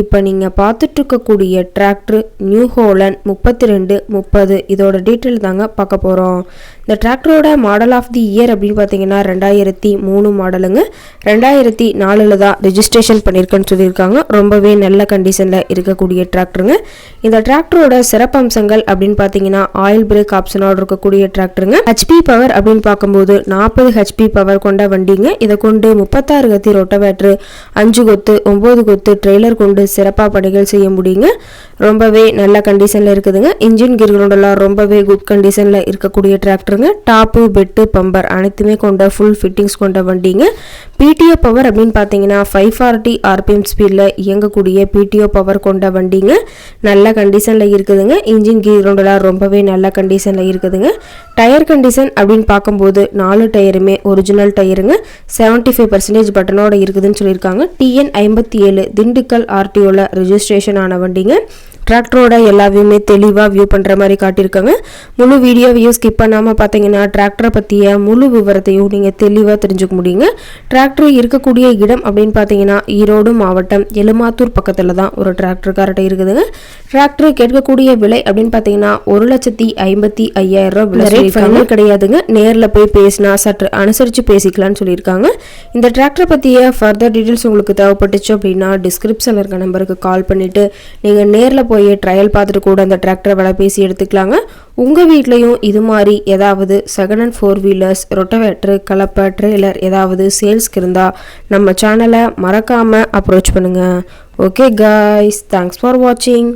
இப்போ நீங்கள் பார்த்துட்ருக்கக்கூடிய tractor new ஹோலன் முப்பத்தி ரெண்டு முப்பது இதோட டீட்டெயில் தாங்க பார்க்க போகிறோம் இந்த டிராக்டரோட மாடல் ஆஃப் தி இயர் அப்படின்னு பார்த்தீங்கன்னா ரெண்டாயிரத்தி மூணு மாடலுங்க ரெண்டாயிரத்தி நாலில் தான் ரிஜிஸ்ட்ரேஷன் பண்ணியிருக்கேன்னு சொல்லியிருக்காங்க. ரொம்பவே நல்ல கண்டிஷனில் இருக்கக்கூடிய டிராக்டருங்க இந்த டிராக்டரோட சிறப்பம்சங்கள் அப்படின்னு பார்த்தீங்கன்னா ஆயில் பிரேக் ஆப்ஷனோட இருக்கக்கூடிய டிராக்டருங்க ஹெச்பி பவர் அப்படின்னு பார்க்கும்போது நாற்பது ஹெச்பி பவர் கொண்ட வண்டிங்க. இதை கொண்டு முப்பத்தாறு கத்தி ரொட்டவேட்ரு அஞ்சு கொத்து ஒம்பது கொத்து ட்ரெய்லர் கொண்டு சிறப்பாக பணிகள் செய்ய முடியுங்க. ரொம்பவே நல்ல கண்டிஷனில் இருக்குதுங்க. இன்ஜின் கிர்களோடலாம் ரொம்பவே குட் கண்டிஷனில் இருக்கக்கூடிய டிராக்டருங்க டாப்பு பெட்டு பம்பர் அனைத்துமே கொண்ட ஃபுல் ஃபிட்டிங்ஸ் கொண்ட வண்டிங்க. பிடிஓ பவர் அப்படின்னு பார்த்தீங்கன்னா ஃபைவ் ஃபார்ட்டி ஆர்பிஎம் ஸ்பீடில் இயங்கக்கூடிய பிடிஓ பவர் கொண்ட வண்டிங்க. நல்ல கண்டிஷனில் இருக்குதுங்க. இன்ஜின் கீரோடலாம் ரொம்பவே நல்ல கண்டிஷனில் இருக்குதுங்க. டயர் கண்டிஷன் அப்படின்னு பார்க்கும்போது நாலு டயருமே ஒரிஜினல் டயருங்க செவன்ட்டி ஃபைவ் பர்சன்டேஜ் பட்டனோட இருக்குதுன்னு சொல்லியிருக்காங்க. டிஎன் ஐம்பத்தி ஏழு திண்டுக்கல் ஆர்டிஓவில் ரிஜிஸ்ட்ரேஷன் ஆன வண்டிங்க. டிராக்டரோட எல்லாவையுமே தெளிவாக வியூ பண்ணுற மாதிரி காட்டியிருக்காங்க. முழு வீடியோவையும் ஸ்கிப் பண்ணாமல் பார்த்தீங்கன்னா டிராக்டரை பற்றிய முழு விவரத்தையும் நீங்கள் தெளிவாக தெரிஞ்சுக்க முடியுங்க. டிராக்டர் இருக்கக்கூடிய இடம் அப்படின்னு பார்த்தீங்கன்னா ஈரோடு மாவட்டம் எலுமாத்தூர் பக்கத்தில் தான் ஒரு டிராக்டர் கார்ட்ட இருக்குதுங்க. டிராக்டர் கேட்கக்கூடிய விலை அப்படின்னு பார்த்தீங்கன்னா ஒரு லட்சத்தி ஐம்பத்தி ஐயாயிரம் ரூபாய் விலை சொல்லியிருக்காங்க. கிடையாதுங்க. நேரில் போய் பேசினா சற்று அனுசரித்து பேசிக்கலாம்னு சொல்லியிருக்காங்க. இந்த டிராக்டரை பற்றிய ஃபர்தர் டீட்டெயில்ஸ் உங்களுக்கு தேவைப்பட்டுச்சு அப்படின்னா டிஸ்கிரிப்ஷனில் இருக்க நம்பருக்கு கால் பண்ணிவிட்டு நீங்கள் நேரில் போய் ட்ரையல் பார்த்துட்டு கூட அந்த டிராக்டரை விலை பேசி எடுத்துக்கலாங்க. உங்கள் வீட்லேயும் இது மாதிரி ஏதாவது second and four wheelers rotavator கலப்பை ட்ரெய்லர் ஏதாவது சேல்ஸ்க்கு இருந்தால் நம்ம சேனலை மறக்காமல் அப்ரோச் பண்ணுங்கள் ஓகே காய்ஸ் தேங்க்ஸ் ஃபார் வாட்சிங்